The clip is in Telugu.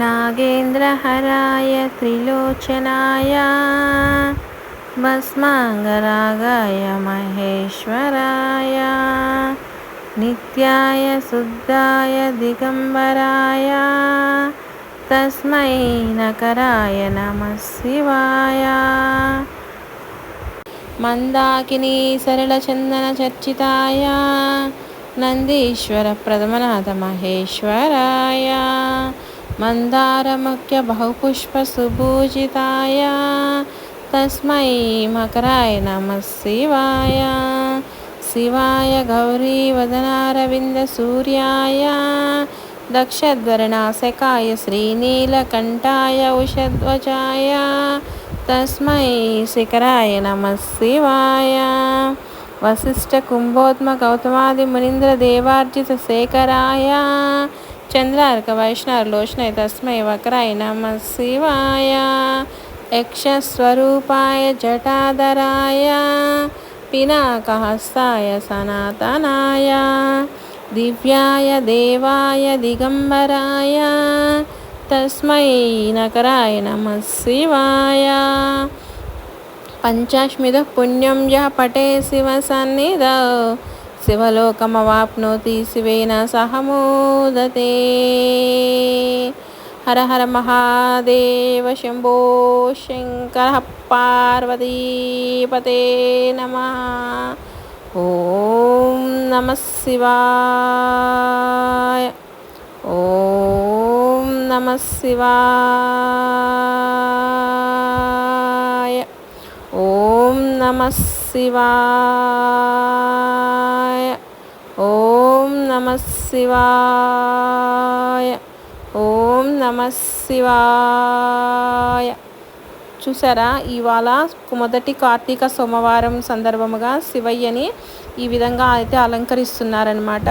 नागेन्द्रहराय त्रिलोचनाय भस्माङ्गरागाय महेश्वराय नित्याय शुद्धाय दिगम्बराय तस्मै नकराय नमः शिवाय मन्दाकिनी सरलचन्दनचर्चिताय नन्दीश्वरप्रथमनाथ महेश्वराय मन्दारमुख्यबहुपुष्पसुपूजिताय तस्मै मकराय नमः शिवाय शिवाय गौरीवदनारविन्दसूर्याय दक्षध्वरनाशकाय श्रीनीलकण्ठाय उषध्वजाय तस्मै शिखराय नमः शिवाय वसिष्ठकुम्भोत्मगौतमादिमुनीन्द्रदेवार्जितशेखराय చంద్రార్క వైష్ణవలోచనై తస్మై వక్రాయ నమ శివాయ యక్షస్వరూపాయ జటాధరాయ పినాకహస్తాయ సనాతనాయ దివ్యాయ దేవాయ దిగంబరాయ తస్మై నకరాయ నమ శివాయ పంచాశ్మిద పుణ్యం యా పటే శివ సన్నిధౌ శివలోకమవాప్నోతి శివేన సహమోదతే. హర హర మహాదేవ శంభో శంకర పార్వతీపతే నమ. ఓం నమ శివాయ. ఓం నమ శివాయ. ఓం నమ శివాయ. నమ శివాయ ఓం నమ శివాయ. చూసారా? ఇవాళ మొదటి కార్తీక సోమవారం సందర్భముగా శివయ్యని ఈ విధంగా అయితే అలంకరిస్తున్నారనమాట